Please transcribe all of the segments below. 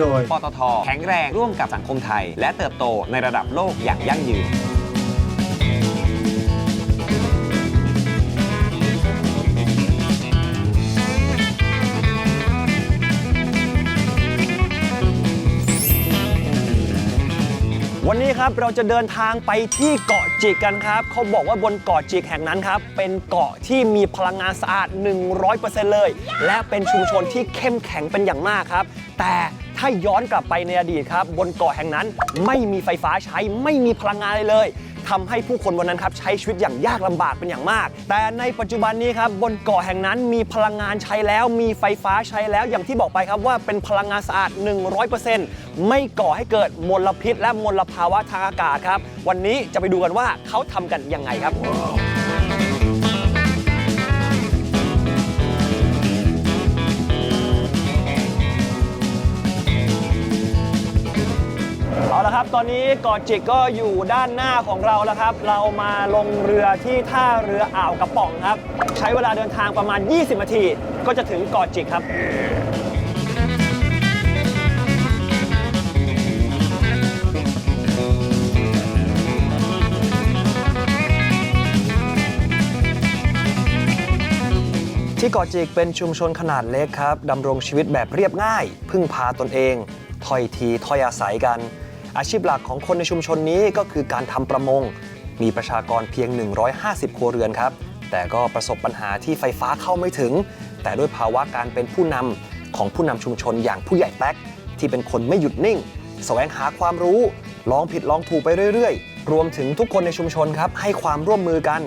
โดย ปตท แข็งแรงร่วมกับสังคมไทย และเติบโตในระดับโลกอย่างยั่งยืนวันนี้ครับเราจะเดินทางไปที่เกาะจิกกันครับ เขาบอกว่าบนเกาะจิกแห่งนั้นครับ เป็นเกาะที่มีพลังงานสะอาด 100%เลย และเป็นชุมชนที่เข้มแข็งเป็นอย่างมากครับ แต่ ถ้าย้อนกลับไปในอดีตครับ บนเกาะแห่งนั้นไม่มีไฟฟ้าใช้ไม่มีพลังงานเลยเลยทำให้ผู้คนบนนั้นครับใช้ชีวิตอย่างยากลำบากเป็นอย่างมาก แต่ในปัจจุบันนี้ครับบนเกาะแห่งนั้นมีพลังงานใช้แล้ว มีไฟฟ้าใช้แล้วอย่างที่บอกไปครับว่าเป็นพลังงานสะอาด 100%ไม่ก่อให้เกิดมลพิษ และมลภาวะทางอากาศครับ วันนี้จะไปดูกันว่าเขาทำกันยังไงครับ ครับ ตอนนี้เกาะจิกก็อยู่ด้านหน้าของเราแล้วครับ เรามาลงเรือที่ท่าเรืออ่าวกระป๋องครับ ใช้เวลาเดินทางประมาณ 20 นาที ก็จะถึงเกาะจิกครับที่เกาะจิกเป็นชุมชนขนาดเล็กครับดำรงชีวิตแบบเรียบง่าย พึ่งพาตนเอง ถอยทีถอยอาศัยกัน อาชีพหลักของคนในชุมชนนี้ก็คือการทำประมง มีประชากรเพียง 150 ครัวเรือนครับ แต่ก็ประสบปัญหาที่ไฟฟ้าเข้าไม่ถึง แต่ด้วยภาวะการเป็นผู้นำของผู้นำชุมชนอย่างผู้ใหญ่แป๊ก ที่เป็นคนไม่หยุดนิ่ง แสวงหาความรู้ ลองผิดลองถูกไปเรื่อยๆ รวมถึงทุกคนในชุมชนครับให้ความร่วมมือกัน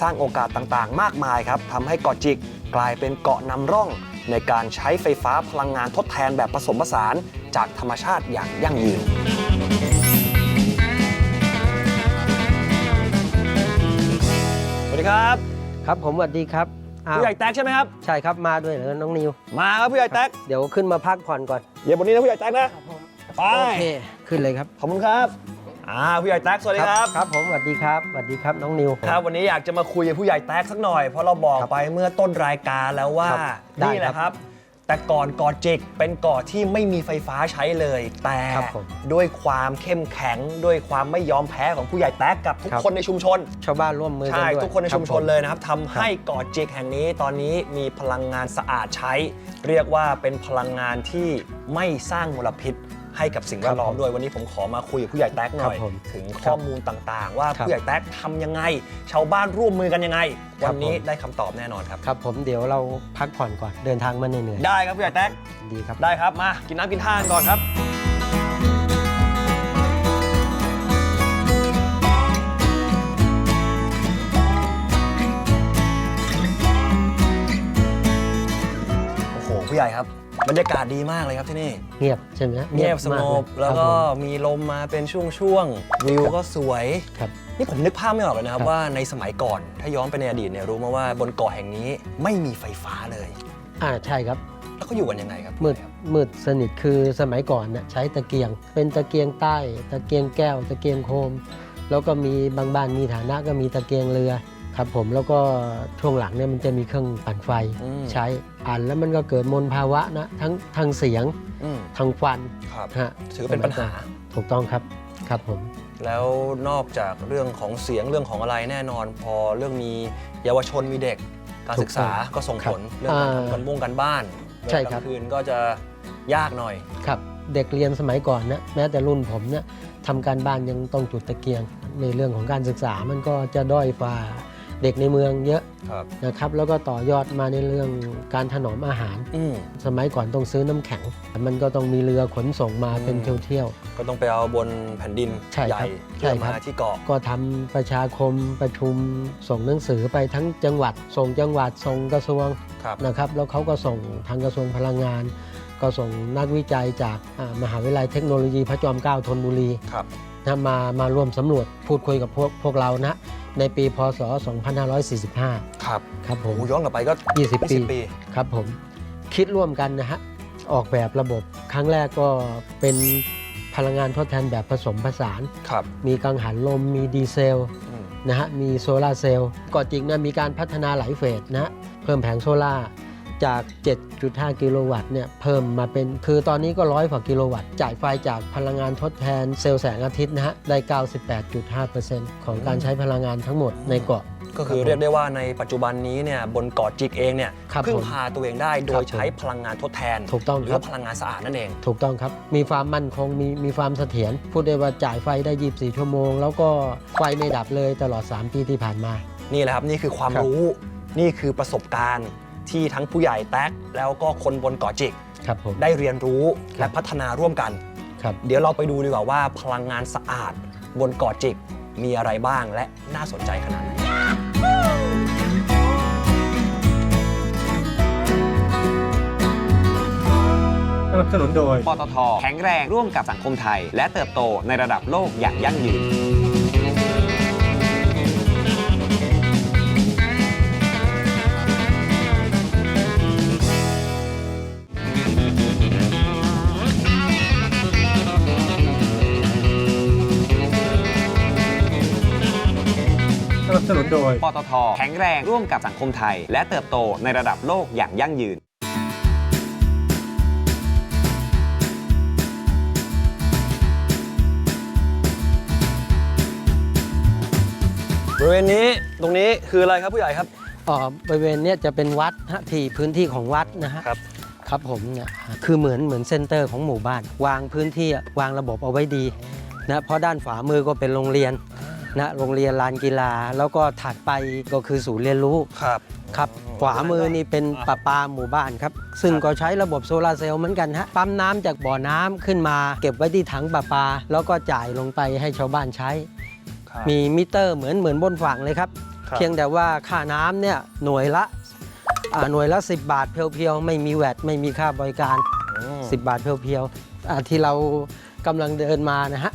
สร้างโอกาสต่างๆ มากมายครับทำให้เกาะจิกกลายเป็นเกาะนำร่อง ในการใช้ไฟฟ้าพลังงานทดแทนแบบผสมผสานจากธรรมชาติอย่างยั่งยืนสวัสดีครับครับผมสวัสดีครับอ้าวผู้ใหญ่แท็กใช่ไหมครับ ใช่ครับมาด้วยเหรอน้องนิว มาครับผู้ใหญ่แท็กเดี๋ยวขึ้นมาพักผ่อนก่อนเดี๋ยวบนนี้นะผู้ใหญ่แท็กนะไปโอเคขึ้นเลยครับขอบคุณครับ อ่าผู้ใหญ่แท็กสวัสดีครับ ครับผมสวัสดีครับสวัสดีครับน้องนิว ครับวันนี้อยากจะมาคุยกับผู้ใหญ่แท็กสักหน่อย เพราะเราบอกครับไปเมื่อต้นรายการแล้วว่าครับได้นี่แหละคครัรับบ แต่ก่อนเกาะจิกเป็นเกาะที่ไม่มีไฟฟ้าใช้เลย แต่ครับผมด้วยความเข้มแข็งด้วยความไม่ยอมแพ้ของผู้ใหญ่แท็กกับทุกครับ คนในชุมชน ชาวบ้านร่วมมือกันใช่ ด้วยทุกคนในชุมชนรับผ เลยนะครับทำให้เกาะจิกแห่งนี้ตอนนี้มีพลังงานสะอาดใช้ เรียกว่าเป็นพลังงานที่ไม่สร้างมลพิษ ให้กับสิ่งแวดล้อมด้วยวันนี้ผมขอมาคุยกับผู้ใหญ่แท็กหน่อย ครับผมถึงข้อมูลต่างๆ ว่าครับผู้ใหญ่แท็กทำยังไง ชาวบ้านร่วมมือกันยังไง ครัวับนนี้ผม ได้คำตอบแน่นอนครับ ครับผมเดี๋ยวเราพักผ่อนก่อนเดินทางมาเหนื่อยได้ครับผู้ใหญ่แท็ก ๆดีครับ ได้ครับ มา กินน้ำกินท่ากันก่อนครับ โอ้โห ผู้ใหญ่ครับ บรรยากาศดีมากเลยครับที่นี่ เงียบใช่ไหมเงียบสมากงเยบแล้วก็ครับผม มีลมมาเป็นช่วงๆวิวก็สวย ครับ นี่ผมนึกภาพไม่ออกเลยนะครับ ครับ ว่าในสมัยก่อน ถ้าย้อนไปในอดีตเนี่ยรู้มาว่าบนเกาะแห่งนี้ไม่มีไฟฟ้าเลย อ่าใช่ครับ แล้วเขาอยู่กันยังไงครับมืดครับมืดสนิทคือสมัยก่อนนะใช้ตะเกียง เป็นตะเกียงใต้ ตะเกียงแก้ว ตะเกียงโคม แล้วก็มีบางบ้านมีฐานะก็มีตะเกียงเรือ ครับผมแล้วก็ช่วงหลังเนี่ยมันจะมีเครื่องปั่นไฟอืม ใช้อ่านแล้วมันก็เกิดมลภาวะนะทั้งทางเสียงอืมทางควันครับ ฮะถือเป็นปัญหา ถูกต้องครับครับผม แล้วนอกจากเรื่องของเสียงเรื่องของอะไรแน่นอน พอเรื่องมีเยาวชนมีเด็ก การศึกษาก็ส่งผลเรื่องการทำกันบ้งกันบ้านใช่เวลาครับกลางคืนก็จะยากหน่อย ครับเด็กเรียนสมัยก่อนนะแม้แต่รุ่นผมเนี่ยทำการบ้านยังต้องจุดตะเกียง ในเรื่องของการศึกษามันก็จะด้อยฝ่า เด็กในเมืองเยอะครับนะครับ แล้วก็ต่อยอดมาในเรื่องการถนอมอาหาร อืมสมัยก่อนต้องซื้อน้ำแข็ง มันก็ต้องมีเรือขนส่งมาเป็นอืมเที่ยว ก็ต้องไปเอาบนแผ่นดินใช่ใหญ่ครับเพื่อใช่ครัมาบที่เกาะ ๆ ก็ทำประชาคมประชุมส่งหนังสือไปทั้งจังหวัด ส่งจังหวัดส่งกระทรวง ครับ นะครับแล้วเขาก็ส่งทางกระทรวงพลังงาน ก็ส่งนักวิจัยจากอ่ามหาวิทยาลัยเทคโนโลยีพระจอมเกล้าธนบุรีครับ นะมามาร่วมสำรวจพูดคุยกับพวกพวกเรานะ ในปีพศ 2545 ครับครับผโอ้ม โหย้อนกลับไปก็ 20 ปี20 ปี ครับผม คิดร่วมกันนะฮะ ออกแบบระบบครั้งแรกก็เป็นพลังงานทดแทนแบบผสมผสาน ครับมีกังหันลมมีดีเซล อืมนะฮะมีโซลาร์เซลล์ก่อนจริงนะมีการพัฒนาหลายเฟสนะฮะเพิ่มแผงโซลาร์ จาก 7.5 กิโลวัตต์เนี่ยเพิ่มมาเป็น คือตอนนี้ก็ร้อยกว่ากิโลวัตต์ จ่ายไฟจากพลังงานทดแทนเซลล์แสงอาทิตย์นะฮะ ได้ 98.5%ของการใช้พลังงานทั้งหมดในเกาะ ก็คือครับผมเรียกได้ว่าในปัจจุบันนี้เนี่ยบนเกาะจิกเองเนี่ยครับพึ่งผมพาตัวเองได้โดครับยใช้พลังงานทดแทนถูกต้องหรือครับว่าพลังงานสะอาดนั่นเอง ถูกต้องครับ มีความมั่นคง มีมีความเสถียร พูดได้ว่าจ่ายไฟได้ 24 ชั่วโมง แล้วก็ไฟไม่ดับเลยตลอด 3 ปีที่ผ่านมา นี่แหละครับนี่คือความครับรู้นี่คือประสบการณ์ ที่ทั้งผู้ใหญ่แท็กแล้วก็คนบนเกาะจิก ครับผม ได้เรียนรู้ครัและบพัฒนาร่วมกัน ครับ เดี๋ยวเราไปดูดีกว่าว่าพลังงานสะอาดบนเกาะจิกมีอะไรบ้างและน่าสนใจขนาดไหนสนับสนุนโดย ปตทแข็งแรงร่วมกับสังคมไทย และเติบโตในระดับโลกอย่างยั่งยืน นับสนุนโดย ปตท แข็งแรงร่วมกับสังคมไทย และเติบโตในระดับโลกอย่างยั่งยืน บริเวณนี้ตรงนี้คืออะไรครับผู้ใหญ่ครับ อ่อบริเวณเนี้ยจะเป็นวัดฮะที่พื้นที่ของวัดนะฮะครับ ครับผมเนี่ยคือเหมือนเหมือนเซ็นเตอร์ของหมู่บ้าน วางพื้นที่วางระบบเอาไว้ดีนะเพราะด้านขวามือก็เป็นโรงเรียน นะโรงเรียนลานกีฬา แล้วก็ถัดไปก็คือศูนย์เรียนรู้ครับ ครับ ขวามือนี่เป็นประปาหมู่บ้านครับ ซึ่งก็ใช้ระบบโซลาร์เซลล์เหมือนกันฮะ ปั๊มน้ำจากบ่อน้ำขึ้นมา เก็บไว้ที่ถังประปา แล้วก็จ่ายลงไปให้ชาวบ้านใช้ มีมิเตอร์เหมือนเหมือนบนฝั่งเลยครับครับเพียงแต่ว่าค่าน้ำเนี่ยหน่วยละอ่าหน่วยละ 10 บาทเพียวๆ ไม่มีแวดไม่มีค่าบริการอืม10 บาทเพียวๆอ่าที่เรากำลังเดินมานะฮะ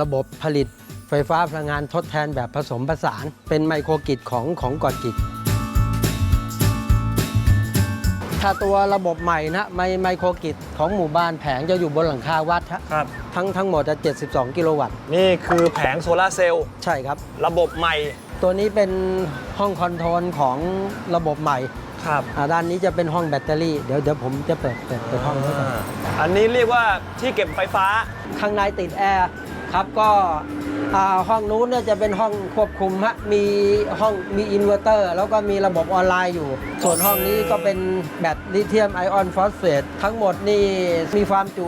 ระบบผลิต ไฟฟ้าพลังงานทดแทนแบบผสมผสาน เป็นไมโครกิจของของเกอดกิจ ถ้าตัวระบบใหม่นะไมไมโครกิจของหมู่บ้านแผงจะอยู่บนหลังคาวัดฮะครับ ทั้งทั้งหมดจะ 72 กิโลวัตต์ นี่คือแผงโซลาร์เซลล์ใช่ครับ ระบบใหม่ตัวนี้เป็นห้องคอนโทรลของระบบใหม่ครับอ่าด้านนี้จะเป็นห้องแบตเตอรี่ เดี๋ยวเดี๋ยวผมจะเปิดเปิดเปิดห้องให้ก่อน อันนี้เรียกว่าที่เก็บไฟฟ้า ข้างในติดแอร์ครับก็ อ่าห้องนู้นเนี่ยจะเป็นห้องควบคุมฮะมีห้องมีอินเวอร์เตอร์ แล้วก็มีระบบออนไลน์อยู่ ส่วนห้องนี้ก็เป็นแบตลิเธียมไอออนฟอสเฟตทั้งหมดนี่มีความจุ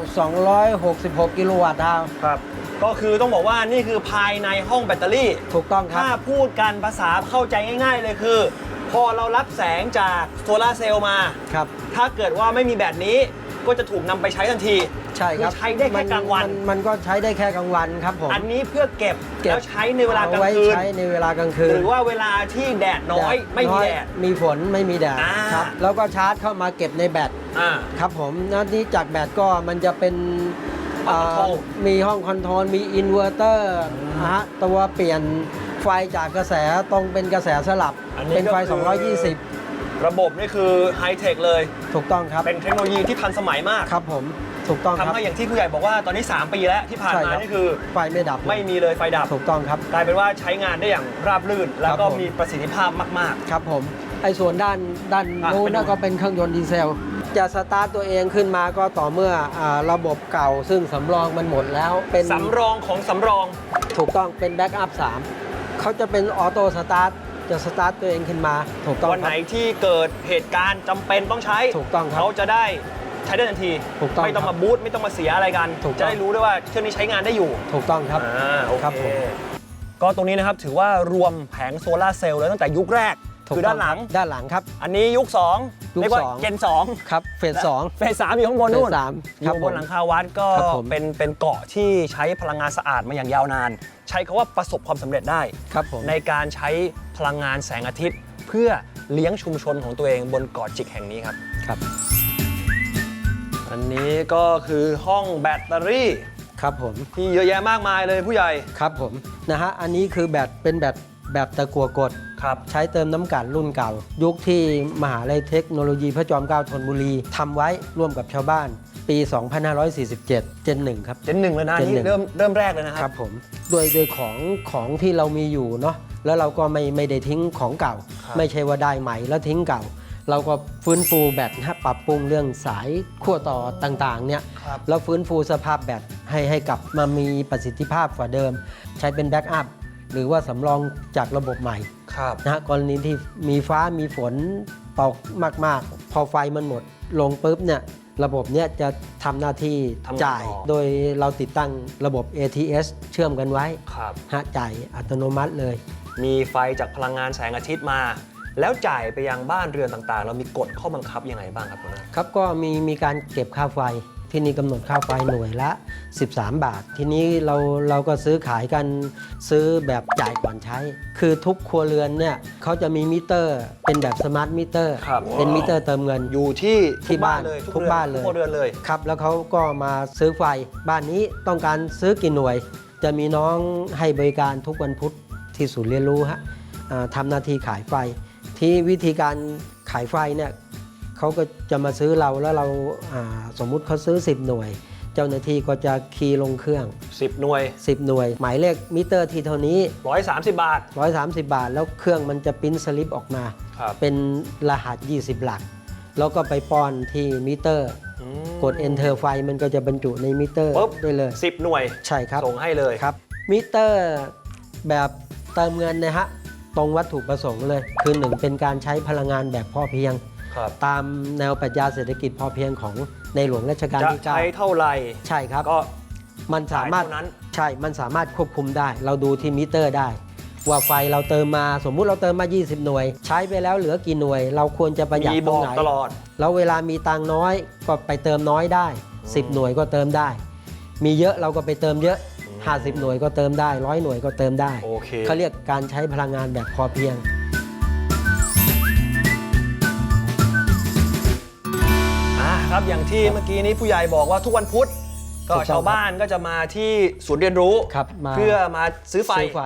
266 กิโลวัตต์ฮาวครับ ก็คือต้องบอกว่านี่คือภายในห้องแบตเตอรี่ ถูกต้องครัถ้าบ พูดกันภาษาเข้าใจง่าย ๆ เลยคือ พอเรารับแสงจากโซลาร์เซลล์มา ครับ ถ้าเกิดว่าไม่มีแบบนี้ ก็จะถูกนำไปใช้ทันทีใช่ครับอใช้ได้แค่กลางวันมัมันก็ใช้ได้แค่กลางวันครับผม อันนี้เพื่อเก็บเก็บ แล้วใช้ในเวลากลางอไว้คืนใช้ในเวลากลางคืนหรือว่าเวลาที่แดดน้อยไม่มีแดด มีฝนไม่มีแดดอ่า ครับแล้วก็ชาร์จเข้ามาเก็บในแบตอ่า ครับผมแล้วนี้จากแบตก็มันจะเป็นห้องคอนโทรลเอ่อมีห้องคอนโทรลมีอินเวอร์เตอร์นะฮะตัวเปลี่ยนไฟจากกระแสตรงเป็นกระแสสลับ อันนี้เป็นไฟก็คือ220 ระบบนี่คือไฮเทคเลย ถูกต้องครับ เป็นเทคโนโลยีที่ทันสมัยมากครับผมถูกต้องคทำรับให้อย่างที่ผู้ใหญ่บอกว่าตอนนี้ 3 ปีแล้วที่ผ่านใช่มาครับนี่คือไฟไม่ดับ ไม่มีเลยไฟดับถูกต้องครับกลายเป็นว่าใช้งานได้อย่างราบรื่น แล้วก็ครับผมมีประสิทธิภาพมากครับผมไอ้ส่วนด้านด้านอะนู้นไปดูนะก็เป็นเครื่องยนต์ดีเซล จะสตาร์ตตัวเองขึ้นมาก็ต่อเมื่ออาระบบเก่าซึ่งสำรองมันหมดแล้ว เป็นๆสำรองของสำรอง ถูกต้องเป็นแบ็กอัพ3เขาจะเป็นออโต้สตาร์ท จะสตาร์ทตัวเองขึ้นมา ถูกต้องวันคไหนรับที่เกิดเหตุการณ์จำเป็นต้องใช้ถูกต้องครับเขาจะได้ใช้ได้ทันทีถูกต้องไม่ต้องครับมาบูตไม่ต้องมาเสียอะไรกัน ถูกต้อง จะได้รู้ด้วยว่าเครื่องนี้ใช้งานได้อยู่ถูกต้องครับ อ่าโอครับเคผม ก็ตรงนี้นะครับถือว่ารวมแผงโซลาร์เซลล์เลยตั้งแต่ยุคแรก ถูกคือต้ด้างนหลังครับด้านหลังครับ อันนี้ยุค2ยุคเรียกว่าสอง เจนสองครับเฟสสองเฟสสามอยู่ข้างบนนู่นเฟสสามอครับยู่บผมนหลังคาวัดก็ครับผม เป็นเป็นเกาะที่ใช้พลังงานสะอาดมาอย่างยาวนาน ใช้คาว่าประสบความสำเร็จได้ ครับผม ในการใช้พลังงานแสงอาทิตย์ เพื่อเลี้ยงชุมชนของตัวเองบนเกาะจิกแห่งนี้ครับ ครับ อันนี้ก็คือห้องแบตเตอรี่ ครับผม ที่เยอะแยะมากมายเลยผู้ใหญ่ ครับผมนะฮะ อันนี้คือแบบเป็นแบบ แบบตะกัวกดครับใช้เติมน้ำกัดรุ่นเก่า ยุคที่มหาลัยเทคโนโลยีพระจอมเกล้าธนบุรีทำไว้ร่วมกับชาวบ้าน ปี 2547 เจนหนึ่งครับ เจนหนึ่งเลยนะเจนหนึ่นี่ง เริ่มเริ่มแรกเลยนะคครัรับ บผมโดยโดยของของที่เรามีอยู่เนาะแล้วเราก็ไม่ไม่ได้ทิ้งของเก่า ครับ ไม่ใช่ว่าได้ใหม่แล้วทิ้งเก่า เราก็ฟื้นฟูแบตนะฮะปรับปรุงเรื่องสายขั้วต่อต่างๆเนี่ยครับ แล้วฟื้นฟูสภาพแบตให้ให้กลับมามีประสิทธิภาพกว่าเดิม ใช้เป็นแบ็กอัพ หรือว่าสำรองจากระบบใหม่ครับนะฮะกรณีที่มีฟ้ามีฝนตกมาก ๆ พอไฟมันหมด ลงปุ๊บเนี่ยระบบเนี่ยจะทำหน้าที่ทำงานจ่ายต่อโดยเราติดตั้งระบบ ATS เชื่อมกันไว้ครับฮะจ่ายอัตโนมัติเลย มีไฟจากพลังงานแสงอาทิตย์มา แล้วจ่ายไปยังบ้านเรือนต่างๆ เรามีกฎข้อบังคับยังไงบ้างครับคุณนาครับก็มีมีการเก็บค่าไฟ ที่นี่กำหนดค่าไฟหน่วยละ 13 บาท ทีนี้เราเราก็ซื้อขายกันซื้อแบบจ่ายก่อนใช้ คือทุกครัวเรือนเนี่ยเขาจะมีมิเตอร์ เป็นแบบสมาร์ทมิเตอร์ ครับ เป็นมิเตอร์เติมเงิน อยู่ที่ที่บ้านเลยทุกบ้านเลย ทุกครัวเรือนเลย ครับ แล้วเขาก็มาซื้อไฟ บ้านนี้ต้องการซื้อกี่หน่วย จะมีน้องให้บริการทุกวันพุธที่ศูนย์เรียนรู้ฮะอ่าทำหน้าที่ขายไฟ ที่วิธีการขายไฟเนี่ย เขาก็จะมาซื้อเราแล้วเราอ่าสมมุติเขาซื้อ 10 หน่วย เจ้าหน้าที่ก็จะคีย์ลงเครื่อง 10 หน่วย 10 หน่วย หมายเลขมิเตอร์ที่เท่านี้ 130 บาท 130 บาท แล้วเครื่องมันจะปริ้นสลิปออกมาครับเป็นรหัส 20 หลัก แล้วก็ไปป้อนที่มิเตอร์อืมกด enter ไฟมันก็จะบรรจุในมิเตอร์ปุ๊บได้เลย 10 หน่วย ใช่ครับ ส่งให้เลยครับ มิเตอร์แบบเติมเงินนะฮะ ตรงวัตถุประสงค์เลย คือหนึ่งเป็นการใช้พลังงานแบบพอเพียง ครับตามแนวปรัชญาเศรษฐกิจพอเพียงของในหลวงรัชกาลจะที่เก้าใช้เท่าไหร่ใช่ครับ ก็ มันสามารถจ่ายเท่านั้น ใช่ มันสามารถควบคุมได้ เราดูที่มิเตอร์ได้ ว่าไฟเราเติมมาสมมุติเราเติมมา 20 หน่วย ใช้ไปแล้วเหลือกี่หน่วย เราควรจะประหยัดมีตบรงอกไหน ตลอด แล้วเวลามีตังค์น้อยก็ไปเติมน้อยได้ 10 หน่วยก็เติมได้ มีเยอะเราก็ไปเติมเยอะ 50 หน่วยก็เติมได้ร้อยหน่วยก็เติมได้โอเค เขาเรียกการใช้พลังงานแบบพอเพียง อ่าครับอย่างที่เมื่อกี้นี้ผู้ใหญ่บอกว่าทุกวันพุธก็ถูกต้องชาวบ้านก็จะมาที่ศูนย์เรียนรู้ครับมาเพื่อมาซื้อไฟซื้อไฟ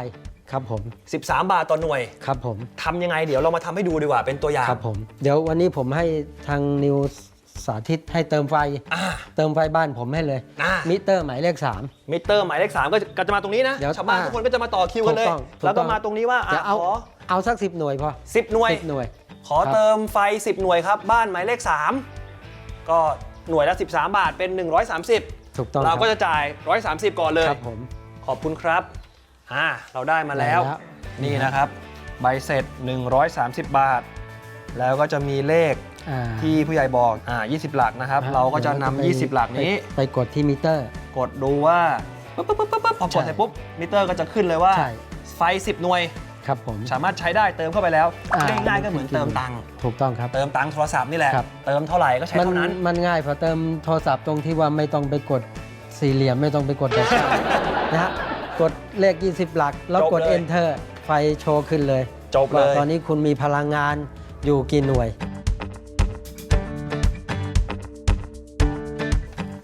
ครับผม 13 บาทต่อหน่วยครับผมทำยังไงเดี๋ยวเรามาทำให้ดูดีกว่าเป็นตัวอย่างครับผมเดี๋ยววันนี้ผมให้ทางนิวสาธิตให้เติมไฟอ่าเติมไฟบ้านผมให้เลยอ่ามิเตอร์หมายเลขมิเตอร์หมายเลข 3 ก็จะก็จะมาตรงนี้นะเดี๋ยวชาวบ้านอ่าทุกคนก็จะมาต่อคิวกันเลยถูกต้องถูกต้องแล้วก็มาตรงนี้ว่า3จะอะเอาขอเอาสัก 10 หน่วยพอ 10 หน่วย 10 หน่วย ขอครับเติมไฟ 10 หน่วยครับ บ้านหมายเลข 3 ก็หน่วยละ 13 บาทเป็น 130 ถูกต้องเราก็คจะจ่าย 130 ก่อนเลยรับผม ขอบคุณครับอ่าเราได้มาแล้ว ได้แล้ว นี่นะครับ ใบเสร็จ 130 บาท แล้วก็จะมีเลขอ่าที่ผู้ใหญ่บอกอ่า20 หลักนะครับฮเราก็จะนำเดี๋ยว20 หลักนี้ไปไปกดที่มิเตอร์ กดดูว่าปุ๊บปุ๊บปุ๊บปุ๊บปุ๊บพอกดใช่เสร็จปุ๊บมิเตอร์ก็จะขึ้นเลยว่า ใช่ ไฟ 10 หน่วย ครับผม สามารถใช้ได้เติมเข้าไปแล้วอ่า ง่ายๆก็เหมือนเติมตังค์ถูกต้องครับ เติมตังค์โทรศัพท์นี่แหละ ครับ เติมเท่าไหร่ก็ใช้มันเท่านั้น มันง่ายพอเติมโทรศัพท์ตรงที่ว่าไม่ต้องไปกดสี่เหลี่ยมไม่ต้องไปกดแบบนั้นนะฮะกดเลข 20 หลัก แล้วกด จบเลย enter ไฟโชว์ขึ้นเลยจบเลว่าย ตอนนี้คุณมีพลังงานอยู่กี่หน่วย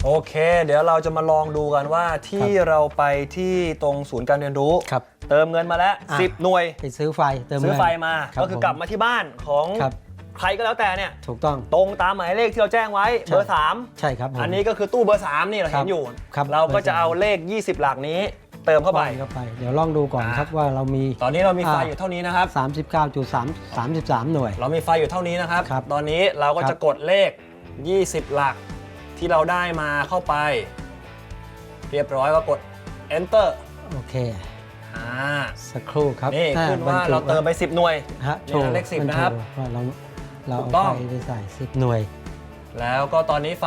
โอเค เดี๋ยวเราจะมาลองดูกันว่าที่ครับเราไปที่ตรงศูนย์การเรียนรู้ ครับ เติมเงินมาแล้ว อะ 10 หน่วย ไปซื้อไฟเติมซื้อเงิน ไฟมา ครับก็คือกลับผมมาที่บ้านของครับ ใครก็แล้วแต่เนี่ย ถูกต้อง ตรงตามหมายเลขที่เราแจ้งไว้ใช่ เบอร์ใช่ครับผม3อันนี้ก็คือตู้เบอร์ 3 นี่เราครัเห็บนอยู่ ครับเราก็เบอร์จะสาม เอาเลข 20 หลักนี้ เติมเข้าไป เข้าไป เดี๋ยวลองดูก่อนอ่าครับว่าเรามี ตอนนี้เรามีไฟอ่า อยู่เท่านี้นะครับ 39.3 33 หน่วย เรามีไฟอยู่เท่านี้นะครับ ครับตอนนี้เราก็ครับจะกดเลข 20 หลักที่เราได้มาเข้าไป เรียบร้อยก็กด enter โอเค อ่าสักครู่ครับนี่อ่ขึ้นว่าบจุเราเติมไป 10 หน่วย ฮะนี่โชว์นะเลข10มันะครับโชว์ว่าเราเราถูกเอาต้องไฟไปใส่10หน่วยแล้วก็ตอนนี้ไฟ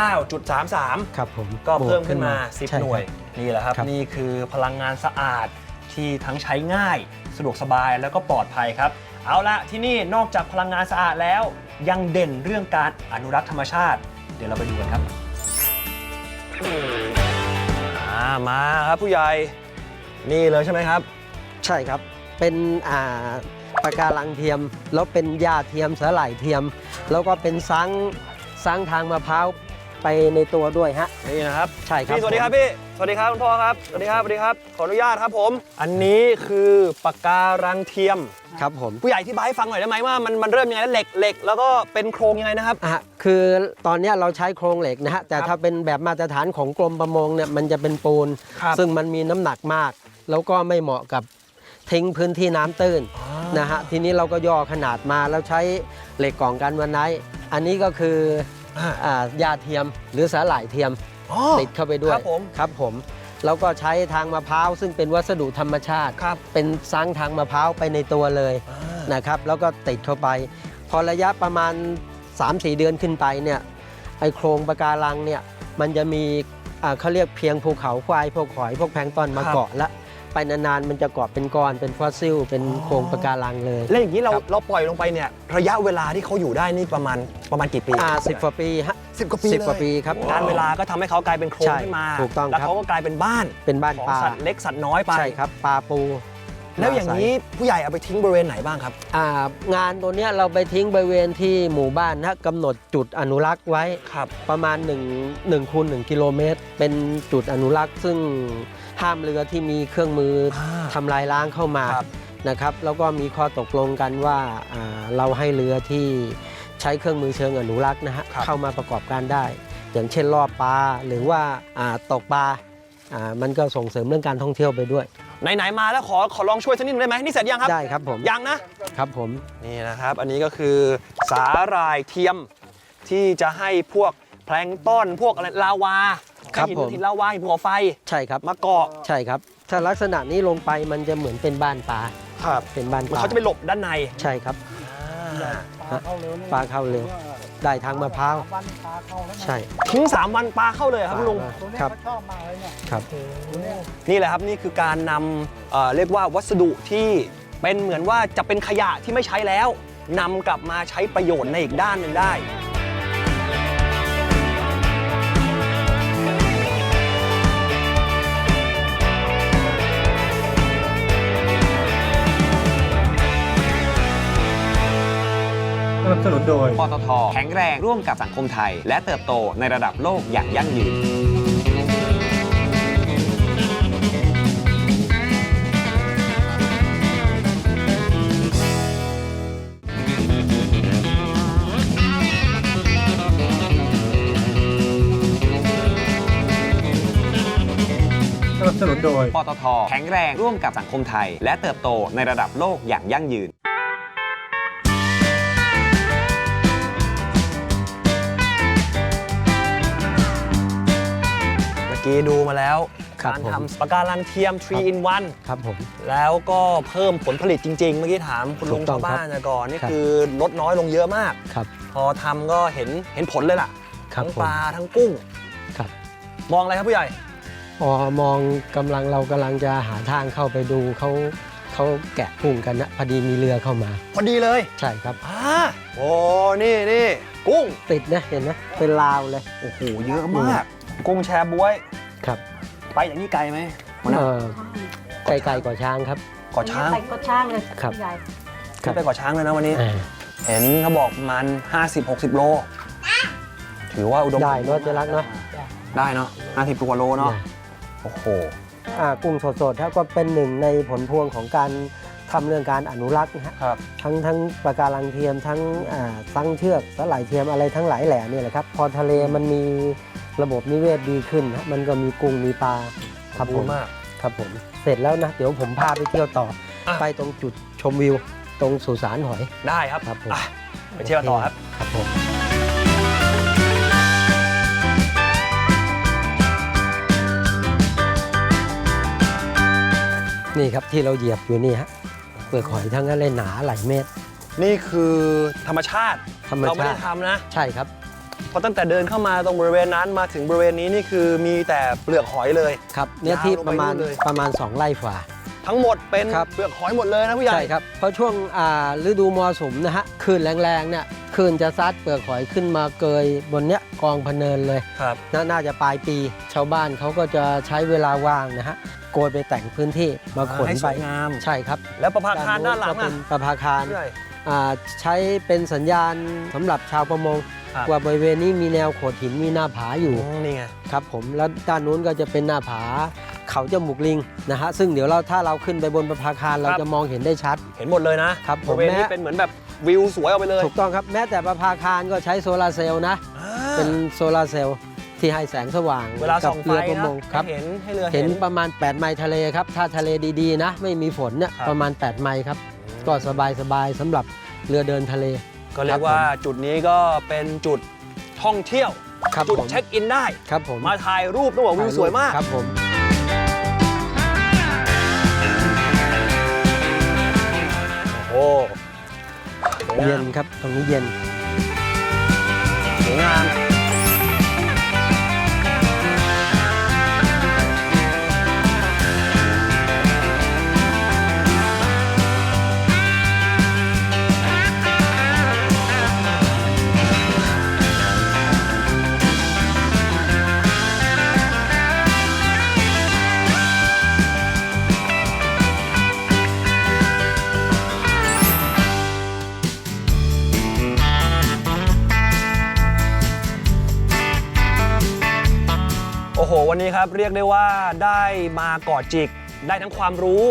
49.33 ครับผมก็เพิ่มบวขึ้นมา ใช่10 หน่วย ครับ นี่แหละครับ ครับ นี่คือพลังงานสะอาดที่ทั้งใช้ง่าย สะดวกสบายแล้วก็ปลอดภัยครับ เอาละที่นี่นอกจากพลังงานสะอาดแล้ว ยังเด่นเรื่องการอนุรักษ์ธรรมชาติ เดี๋ยวเราไปดูกันครับอ่ามาครับผู้ใหญ่ นี่เลยใช่ไหมครับ ใช่ครับ เป็นอ่าปะการังเทียม แล้วเป็นหญ้าเทียมสาหร่ายเทียม แล้วก็เป็นซังซังทางมะพร้าวไปในตัวด้วยฮะ นี่นะครับใช่ครับพี่สวัสดีครับพี่ สวัสดีครับคุณพ่อครับ สวัสดีครับสวัสดีครับ ขออนุญาตครับผม อันนี้คือปากการังเทียม ครับผม ผู้ใหญ่ที่บายให้ฟังหน่อยได้ไหมว่ามันมันเริ่มยังไงแล้วเหล็กเหล็กแล้วก็เป็นโครงยังไงนะครับ อะคือตอนเนี้ยเราใช้โครงเหล็กนะฮะ แต่ครับถ้าเป็นแบบมาตรฐานของกรมประมงเนี่ยมันจะเป็นปูน ครับ ซึ่งมันมีน้ำหนักมาก แล้วก็ไม่เหมาะกับทิ้งพื้นที่น้ำตื้นนะฮะทีนี้เราก็ย่อขนาดมาแล้วใช้เหล็กกล่องกันวันไนท์อันนี้ก็คืออ่าอ่ายาเทียมหรือสาหร่ายเทียมอ๋อ ติดเข้าไปด้วยครับผม ครับผมแล้วก็ใช้ทางมะพร้าวซึ่งเป็นวัสดุธรรมชาติ ครับเป็นซังทางมะพร้าวไปในตัวเลยนะครับ แล้วก็ติดเข้าไป พอระยะประมาณ 3-4 เดือนขึ้นไปเนี่ยไอโครงปะการังเนี่ยมันจะมีอ่าเขาเรียกเพียงภูเขาควายพวกหอยพวกแพลงก์ตอนมาครับเกาะละ ไปนานๆมันจะเกาะเป็นก้อนเป็นฟอสซิล เป็นโครงปะการังเลย แล้วอย่างนี้เราครับ เราปล่อยลงไปเนี่ยระยะเวลาที่เขาอยู่ได้นี่ประมาณประมาณกี่ปีอ่าสิบกว่าปีฮะสิบกว่าปีสิบเลยกว่าปีครับ การเวลาก็ทำให้เขากลายเป็นโครงใช่ขึ้นมาถูกต้องแล้วครับ เขาก็กลายเป็นบ้านเป็นบ้านของปลาสัตว์เล็กสัตว์น้อยไป ใช่ครับปลาปูแล้วอย่างนี้ผู้ใหญ่เอาไปทิ้งบริเวณไหนบ้างครับ อ่างานตัวเนี้ยเราไปทิ้งบริเวณที่หมู่บ้านนะกำหนดจุดอนุรักษ์ไว้ ครับ ประมาณ1 1คูณ1กิโลเมตร เป็นจุดอนุรักษ์ซึ่ง ห้ามเรือที่มีเครื่องมืออาทำลายล้างเข้ามาครับนะครับ แล้วก็มีข้อตกลงกันว่าอ่าเราให้เรือที่ใช้เครื่องมือเชิงอนุรักษ์นะฮะครับเข้ามาประกอบการได้ อย่างเช่นล่อปลาหรือว่าอ่าตกปลาอ่ามันก็ส่งเสริมเรื่องการท่องเที่ยวไปด้วยไหนๆมาแล้วขอขอลองช่วยสักนิดนึงได้ไหมนี่เสร็จยังครับได้ครับผมยังนะครับผมนี่นะครับ อันนี้ก็คือสาหร่ายเทียมที่จะให้พวกแพลงก์ต้นพวกอะไรลาวา ครับหินผม หินลาวาหินภูเขาไฟใช่ครับมาเกาะใช่ครับ ถ้าลักษณะนี้ลงไปมันจะเหมือนเป็นบ้านปลาครับเป็นบ้านปลาเขาจะไปหลบด้านในใช่ครับอ่าปลาเข้าเร็ว ได้ทางมะพร้าวใช่ทิ้งสามวันปลาเข้าเลยครับคุณลุงครับครับนี่แหละครับนี่คือการนำเอ่อเรียกว่าวัสดุที่เป็นเหมือนว่าจะเป็นขยะที่ไม่ใช้แล้วนำกลับมาใช้ประโยชน์ในอีกด้านหนึ่งได้ นับสนุนโดย ปตทแข็งแรงร่วมกับสังคมไทย และเติบโตในระดับโลกอย่างยั่งยืน สนับสนุนโดย ปตทแข็งแรงร่วมกับสังคมไทย และเติบโตในระดับโลกอย่างยั่งยืน กี้ดูมาแล้ว ครับการผม ทำปะการังเทียม 3 in 1ครับผมแล้วก็เพิ่มผลผลิตจริง ๆ เมื่อกี้ถามคุณลุงถูกต้อชางวบ้านครับนะก่อนนี่ครับ คือลดน้อยลงเยอะมาก ครับ พอทำก็เห็นเห็นผลเลยล่ะ ครับทั้งผม ปลาทั้งกุ้ง ครับมองอะไรครับผู้ใหญ่ พอมองกำลังเรากำลังจะหาทางเข้าไปดูเขาเขาแกะกุ้งกันนะพอดีมีเรือเข้ามา พอดีเลยใช่ครับ อ่าโอ้นี่นี่กุ้งติดนะเห็นไหมเป็นลาวเลย โอ้โหเยอะมาก กุ้งแชร์บวย ครับไปอย่างนี้ไกลไหมวันนั้นเออไกลๆกว่าช้างครับ เกาะช้างไปก็ช้างเลยครับ ใหญ่ขึ้นไปเกาะช้างเลยนะวันนี้ อ่าเห็นเขาบอกประมัน50-60 โล ถือว่าอุดมได้เนอะเจ๊รักเนอะได้เนาะ50กว่าโลเนาะได้โอ้โห อ่ากุ้งสดๆถ้าก็เป็นหนึ่งในผลพวงของการทำเรื่องการอนุรักษ์นะฮะครับ ทั้งทั้งปะการังเทียมทั้งอ่าตั้งเชือกสลายเทียมอะไรทั้งหลายแหล่เนี่ยแหละครับ พอทะเลมันมี ระบบนิเวศดีขึ้นฮะมันก็มีกุ้งมีปลาครับผมมากครับผมเสร็จแล้วนะ เดี๋ยวผมพาไปเที่ยวต่ออะไปตรงจุดชมวิว ตรงสุสานหอย ได้ครับครับผม อะไปเที่ยวต่อครับ ครับผม นี่ครับที่เราเหยียบอยู่นี่ฮะเปลือกหอยทั้งนั้นเลยหนาหลายเมตร นี่คือธรรมชาติ ธรรมเราไม่ชาได้ติ ทำนะ ใช่ครับ เพราะตั้งแต่เดินเข้ามาตรงบริเวณนั้นมาถึงบริเวณนี้นี่คือมีแต่เปลือกหอยเลย ครับเนื้อที่ยาวลงปไประมาณนู่นเลย ประมาณ 2 ไร่ฝ่า ทั้งหมดเป็นครับ เปลือกหอยหมดเลยนะผู้ใหญ่ ใช่ครับ เพราะช่วงอ่าฤดูมรสุมนะฮะคลื่นแรงๆเนี่ยคลื่นจะซัดเปลือกหอยขึ้นมาเกยบนเนี้ยกองพะเนินเลยครับนน่าจะปลายปี ชาวบ้านเขาก็จะใช้เวลาว่างนะฮะโกยไปแต่งพื้นที่มาขนให้สไปวยงาม ใช่ครับแล้วประภาคารด้านหลังก็เป็อะนประภาคาร ผู้ใหญ่ อ่าใช้เป็นสัญญาณสำหรับชาวประมง ครับ ว่าบริเวณนี้มีแนวโขดหินมีหน้าผาอยู่อืมนี่ไง ครับผมแล้วด้านนู้นก็จะเป็นหน้าผาเขาจมูกลิงนะฮะซึ่งเดี๋ยวเราถ้าเราขึ้นไปบนประภาคารเราครับ จะมองเห็นได้ชัด เห็นหมดเลยนะครับผมบริเวณนี้แม้ เป็นเหมือนแบบวิวสวยออกไปเลยถูกต้องครับแม้แต่ประภาคารก็ใช้โซลาร์เซลล์นะ อ่าเป็นโซลาร์เซลล์ที่ให้แสงสว่างเวลากัส่องไฟเรือประนะมงครับ ให้เห็นให้เรือเห็เห็นน ประมาณ 8 ไมล์ทะเลครับ ถ้าทะเลดีๆนะ ไม่มีฝนเนี่ยครับ ประมาณ 8 ไมล์ครับ ก็สบายๆสำหรับเรือเดินทะเล ก็เรียกว่าจุดนี้ก็เป็นจุดท่องเที่ยว ครับจุดผม เช็คอินได้ ครับผมมาถ่ายรูปต้องบอกวิวสวยมาก ครับผม โอ้โหสวยเย็งามนครับตรงนี้เย็น สวยงาม นนี้ครับเรียกได้ว่าได้มาเกาะจิก ได้ทั้งความรู้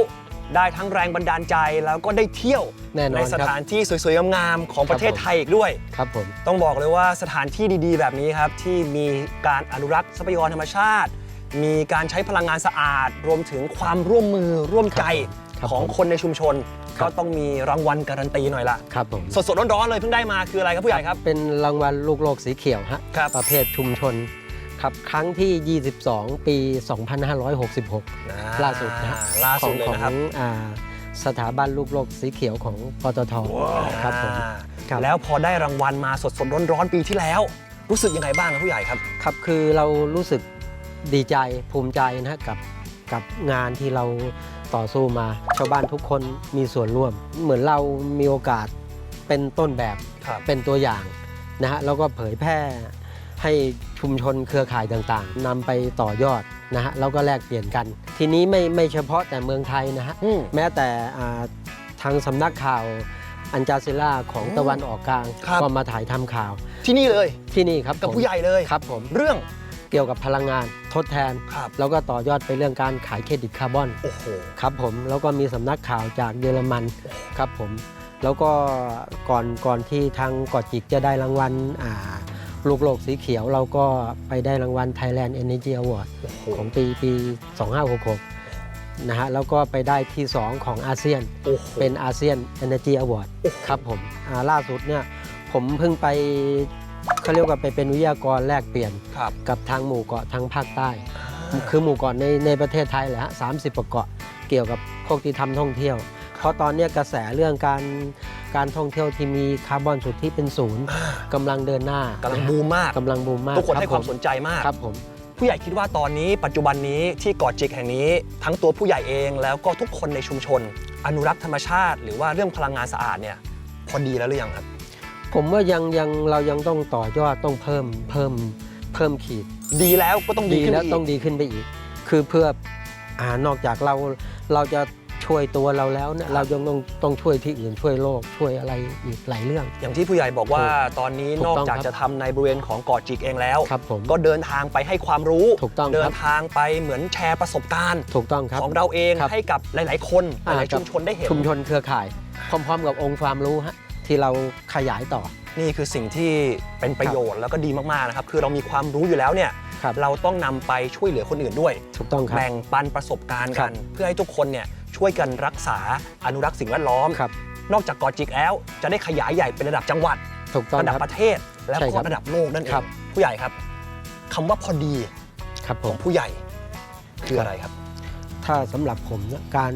ได้ทั้งแรงบันดาลใจแล้วก็ได้เที่ยวแน่นอนในสครับถานที่สวยๆงามๆของประเทศครับผมไทยอีกด้วย ครับผม ต้องบอกเลยว่าสถานที่ดีๆ แบบนี้ครับ ที่มีการอนุรักษ์ทรัพยากรธรรมชาติ มีการใช้พลังงานสะอาด รวมถึงความร่วมมือร่วมใจครับของผมคนในชุมชน ครับก็ต้องมีรางวัลการันตีหน่อยละครับผมสดๆร้อนๆเลยเพิ่งได้มาคืออะไรครับผู้ใหญ่ครับ เป็นรางวัลลูกโลกสีเขียวฮะครับ ประเภทชุมชน ครับครั้งที่ 22 ปี 2566 ล่าสุดนะฮะล่าขสุอดงเลยของนะครับอ่าสถาบันลูกโลกสีเขียวของปตทครับผมอ่าครับแล้วพอได้รางวัลมาสดๆร้อนๆปีที่แล้ว รู้สึกยังไงบ้างครับผู้ใหญ่ครับครับ คือเรารู้สึกดีใจภูมิใจนะฮะกับกับงานที่เราต่อสู้มา ชาวบ้านทุกคนมีส่วนร่วม เหมือนเรามีโอกาสเป็นต้นแบบครับเป็นตัวอย่างนะฮะแล้วก็เผยแพร่ให้ ชุมชนเครือข่ายต่างๆนำไปต่อยอดนะฮะแล้วก็แลกเปลี่ยนกัน ทีนี้ไม่ไม่เฉพาะแต่เมืองไทยนะฮะอืมแม้แต่อ่าทางสำนักข่าวอันจาซิล่าของอืมตะวันออกกลางครับก็มาถ่ายทำข่าว ที่นี่เลยที่นี่ครับกับผมผู้ใหญ่เลยครับผมเรื่องเกี่ยวกับพลังงานทดแทนครับแล้วก็ต่อยอดไปเรื่องการขายเครดิตคาร์บอนโอ้โหครับผมแล้วก็มีสำนักข่าวจากเยอรมันครับผมแล้วก็ก่อนก่อนที่ทางเกอดจิกจะได้รางวัลอ่า ลูกโลกสีเขียวเราก็ไปได้รางวัล Thailand Energy Award โอ้โหของปีปี 2566 นะฮะ แล้วก็ไปได้ที่ 2 ของอาเซียนโอ้โหเป็นอาเซียน Energy Award โอ้โหครับผมอ่าล่าสุดเนี่ยผมเพิ่งไปเขาเรียกว่าไปเป็นวิทยากรแลกเปลี่ยนครับกับทางหมู่เกาะทางภาคใต้ คือหมู่เกาะในในประเทศไทยแหละฮะสามสิบกว่าเกาะเกี่ยวกับพวกที่ทำท่องเที่ยว เพราะตอนเนี้ยกระแสเรื่องการ การท่องเที่ยวที่มีคาร์บอนสุทธิเป็นศูนย์กำลังเดินหน้ากำลังบูมมากกำลังบูมมากทุกคนให้รับความผสนใจมากครับผมผู้ใหญ่คิดว่าตอนนี้ปัจจุบันนี้ที่เกาะจิกแห่งนี้ ทั้งตัวผู้ใหญ่เองแล้วก็ทุกคนในชุมชน อนุรักษ์ธรรมชาติ หรือว่าเรื่องพลังงานสะอาดเนี่ยพอดีแล้วหรือยังครับ ผมว่ายังยังเรายังต้องต่อยอดต้องเพิ่มเพิ่มเพิ่มขีด ดีแล้วก็ต้องดีดีขึ้นแล้วไปอีกต้องดีขึ้นไปอีก คือเพื่ออ่านอกจากเราเราจะ ช่วยตัวเราแล้วเนี่ยเรายังต้องต้องช่วยที่อื่นช่วยโลกช่วยอะไรอีกหลายเรื่อง อย่างที่ผู้ใหญ่บอกว่าถูกตอนนี้ถูกนอกต้องจากครับจะทำในบริเวณของเกาะจิกเองแล้ว ครับผมก็เดินทางไปให้ความรู้ ถูกต้องเดิครันบทางไปเหมือนแชร์ประสบการณ์ ถูกต้องครับ ของเราเองครับให้กับหลาย ๆ คนหอ่าลายๆกับ ชุมชนได้เห็น ชุมชนเครือข่าย พร้อม ๆ กับองค์ความรู้ฮะที่เราขยายต่อ นี่คือสิ่งที่เป็นประโยชน์แล้วก็ดีมาก ๆ นะครับ คือเรามีความรู้อยู่แล้วเนี่ย ครับ เราต้องนำไปช่วยเหลือคนอื่นด้วย ถูกต้องครับ แบ่งปันประสบการณ์ครักันบเพื่อให้ทุกคนเนี่ย ช่วยกันรักษาอนุรักษ์สิ่งแวดล้อม ครับนอกจากเกาะจิกแล้ว จะได้ขยายใหญ่เป็นระดับจังหวัด ถูกต้องระดับครับประเทศ และใช่คก็รับระดับโลกนั่นเอครังบ ผู้ใหญ่ครับคำว่าพอดีครับผขอม งผู้ใหญ่คืออะไรครับ ถ้าสำหรับผมเนี่ยการ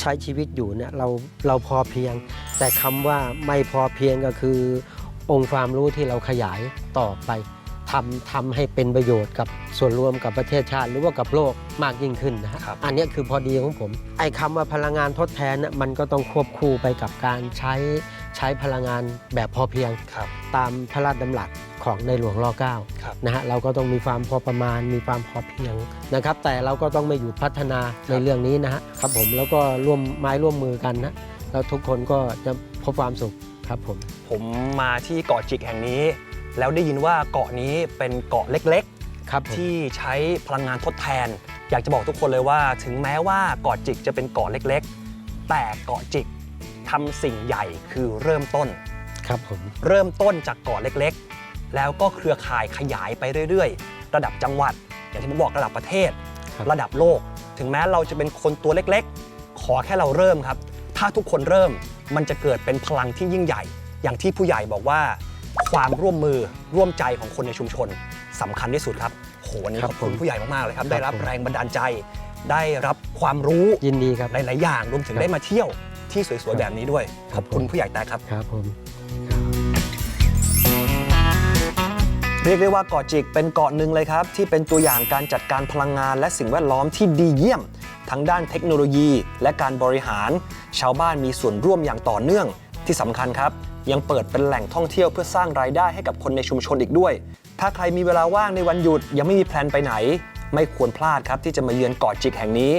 ใช้ชีวิตอยู่เนี่ยเราเราพอเพียง แต่คำว่าไม่พอเพียงก็คือ องค์ความรู้ที่เราขยายต่อไป ทำทำให้เป็นประโยชน์กับส่วนรวมกับประเทศชาติ หรือว่ากับโลกมากยิ่งขึ้นนะฮะครับ อันเนี้ยคือพอดีของผม ไอ้คำว่าพลังงานทดแทนน่ะมันก็ต้องควบคู่ไปกับการใช้ใช้พลังงานแบบพอเพียง ครับ ตามพระราชดำรัสของในหลวงรอเก้าครับ นะฮะเราก็ต้องมีความพอประมาณมีความพอเพียงนะครับ แต่เราก็ต้องไม่หยุดพัฒนาในเรื่องนี้นะฮะครับผมแล้วก็ร่วมไม้ร่วมมือกันนะแล้วทุกคนก็จะพบความสุขครับผม ผมมาที่เกาะจิกแห่งนี้ แล้วได้ยินว่าเกาะนี้เป็นเกาะเล็กครับผม ๆ ที่ใช้พลังงานทดแทน อยากจะบอกทุกคนเลยว่าถึงแม้ว่าเกาะจิกจะเป็นเกาะเล็กๆ แต่เกาะจิกทำสิ่งใหญ่คือเริ่มต้น ครับผม เริ่มต้นจากเกาะเล็กๆ แล้วก็เครือข่ายขยายไปเรื่อยๆ ระดับจังหวัด อย่างที่ผมบอกระดับประเทศ ครับ ระดับโลก ถึงแม้เราจะเป็นคนตัวเล็กๆ ขอแค่เราเริ่มครับ ถ้าทุกคนเริ่มมันจะเกิดเป็นพลังที่ยิ่งใหญ่ อย่างที่ผู้ใหญ่บอกว่า ความร่วมมือร่วมใจของคนในชุมชนสำคัญที่สุดครับโหวันนี้ครัขบอบคุณผมผู้ใหญ่มากๆเลยครับครับได้รับผมแรงบันดาลใจ ได้รับความรู้ยินดีครับ หลายๆอย่างรวมถึงครับได้มาเที่ยวที่สวยๆแบบนี้ด้วยคขรัอบบคุณผมผู้ใหญ่แต่ครับ ครับผม เรียกได้ว่าเกาะจิกเป็นเกาะหนึ่งเลยครับ ที่เป็นตัวอย่างการจัดการพลังงานและสิ่งแวดล้อมที่ดีเยี่ยม ทั้งด้านเทคโนโลยี และการบริหาร ชาวบ้านมีส่วนร่วมอย่างต่อเนื่องที่สำคัญครับ ยังเปิดเป็นแหล่งท่องเที่ยวเพื่อสร้างรายได้ให้กับคนในชุมชนอีกด้วย ถ้าใครมีเวลาว่างในวันหยุดยังไม่มีแพลนไปไหน ไม่ควรพลาดครับที่จะมาเยือนเกาะจิกแห่งนี้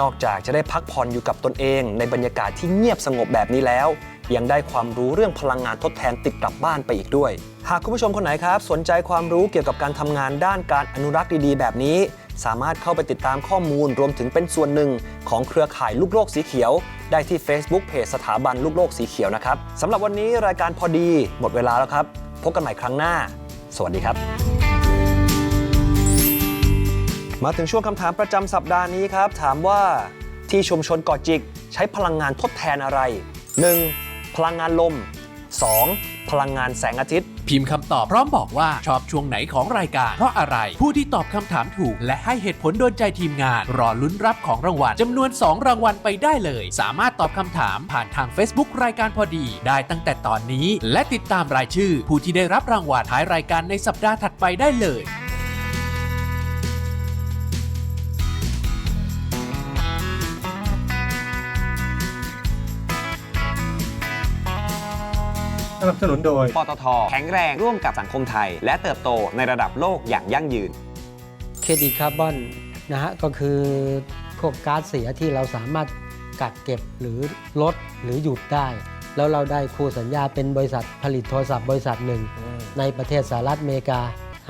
นอกจากจะได้พักผ่อนอยู่กับตนเอง ในบรรยากาศที่เงียบสงบแบบนี้แล้ว ยังได้ความรู้เรื่องพลังงานทดแทนติดกลับบ้านไปอีกด้วย หากคุณผู้ชมคนไหนครับ สนใจความรู้เกี่ยวกับการทำงานด้านการอนุรักษ์ดีๆ แบบนี้ สามารถเข้าไปติดตามข้อมูลรวมถึงเป็นส่วนหนึ่ง ของเครือข่ายลูกโลกสีเขียว ได้ที่ Facebook เพจสถาบันลูกโลกสีเขียวนะครับสำหรับวันนี้รายการพอดีหมดเวลาแล้วครับ พบกันใหม่ครั้งหน้า สวัสดีครับมาถึงช่วงคำถามประจำสัปดาห์นี้ครับ ถามว่าที่ชุมชนเกาะจิก ใช้พลังงานทดแทนอะไร 1. พลังงานลม 2. พลังงานแสงอาทิตย์ พิมพ์คำตอบพร้อมบอกว่าชอบช่วงไหนของรายการ เพราะอะไร ผู้ที่ตอบคำถามถูก และให้เหตุผลโดนใจทีมงาน รอลุ้นรับของรางวัลจำนวน 2 รางวัลไปได้เลย สามารถตอบคำถามผ่านทาง Facebook รายการพอดี ได้ตั้งแต่ตอนนี้ และติดตามรายชื่อ ผู้ที่ได้รับรางวัลท้ายรายการในสัปดาห์ถัดไปได้เลย สนับสนุนโดย ปตท แข็งแรงร่วมกับสังคมไทย และเติบโตในระดับโลกอย่างยั่งยืน เครดิตคาร์บอนนะฮะก็คือพวกก๊าซเสียที่เราสามารถกักเก็บหรือลดหรือหยุดได้ แล้วเราได้คู่สัญญาเป็นบริษัทผลิตโทรศัพท์บริษัทหนึ่ง ในประเทศสหรัฐอเมริกา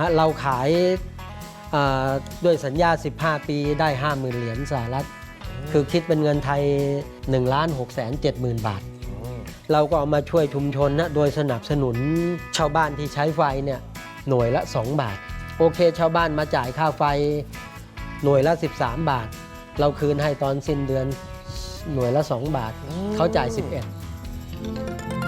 ฮะเราขายอ่าด้วยสัญญา 15 ปีได้ 50,000 เหรียญสหรัฐ คือคิดเป็นเงินไทย1ล้าน6 7 0 0 0 0 บาท เราก็เอามาช่วยชุมชนนะโดยสนับสนุนชาวบ้านที่ใช้ไฟเนี่ยหน่วยละ 2 บาท โอเค ชาวบ้านมาจ่ายค่าไฟหน่วยละ 13 บาท เราคืนให้ตอนสิ้นเดือนหน่วยละ 2 บาท เขาจ่าย 11